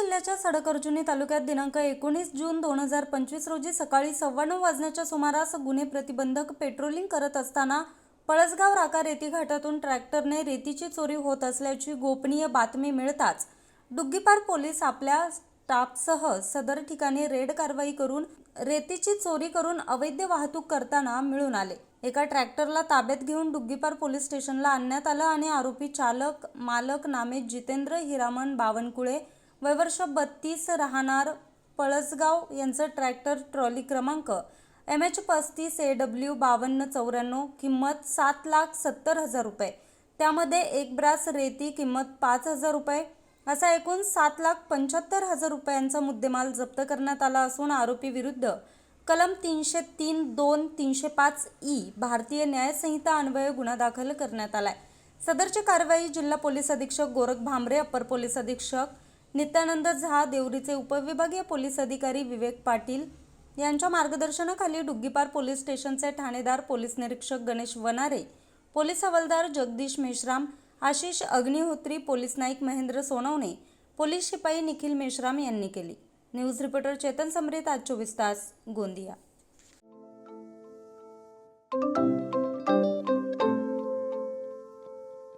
जिल्ह्याच्या इचलकरंजी तालुक्यात दिनांक एकोणीस जून दोन हजार पंचवीस रोजी सकाळी सव्वा नऊ वाजण्याच्या सुमारास गुन्हे प्रतिबंधक पेट्रोलिंग करत असताना पळसगाव राका रेती घाटातून ट्रॅक्टरने रेतीची चोरी होत असल्याची गोपनीय बातमी मिळताच डुग्गीपार पोलीस आपल्या स्टाफसह सदर ठिकाणी रेड कारवाई करून रेतीची चोरी करून अवैध वाहतूक करताना मिळून आले. एका ट्रॅक्टरला ताब्यात घेऊन डुग्गीपार पोलीस स्टेशनला आणण्यात आलं आणि आरोपी चालक मालक नामे जितेंद्र हिरामन बावनकुळे वयवर्ष बत्तीस राहणार पळसगाव यांचं ट्रॅक्टर ट्रॉली क्रमांक. एम एच पस्तीस ए डब्ल्यू बावन्न चौऱ्याण्णव किंमत सात लाख सत्तर हजार रुपये. त्यामध्ये एक ब्रास रेती किंमत पाच हजार रुपये. असा एकूण सात लाख पंच्याहत्तर हजार रुपयांचा मुद्देमाल जप्त करण्यात आला असून आरोपी विरुद्ध कलम तीनशे तीन दोन तीनशे पाच ई भारतीय न्यायसंहिता अन्वये गुन्हा दाखल करण्यात आलाय. सदरची कारवाई जिल्हा पोलीस अधीक्षक गोरख भांबरे अप्पर पोलीस अधीक्षक नित्यानंद झा देवरीचे उपविभागीय पोलीस अधिकारी विवेक पाटील यांच्या मार्गदर्शनाखाली डुग्गीपार पोलीस स्टेशनचे ठाणेदार पोलीस निरीक्षक गणेश वनारे पोलीस हवालदार जगदीश मेश्राम आशिष अग्निहोत्री पोलीस नाईक महेंद्र सोनवणे पोलीस शिपाई निखिल मेश्राम यांनी केली. न्यूज रिपोर्टर चेतन समरेत आज चोवीस तास गोंदिया.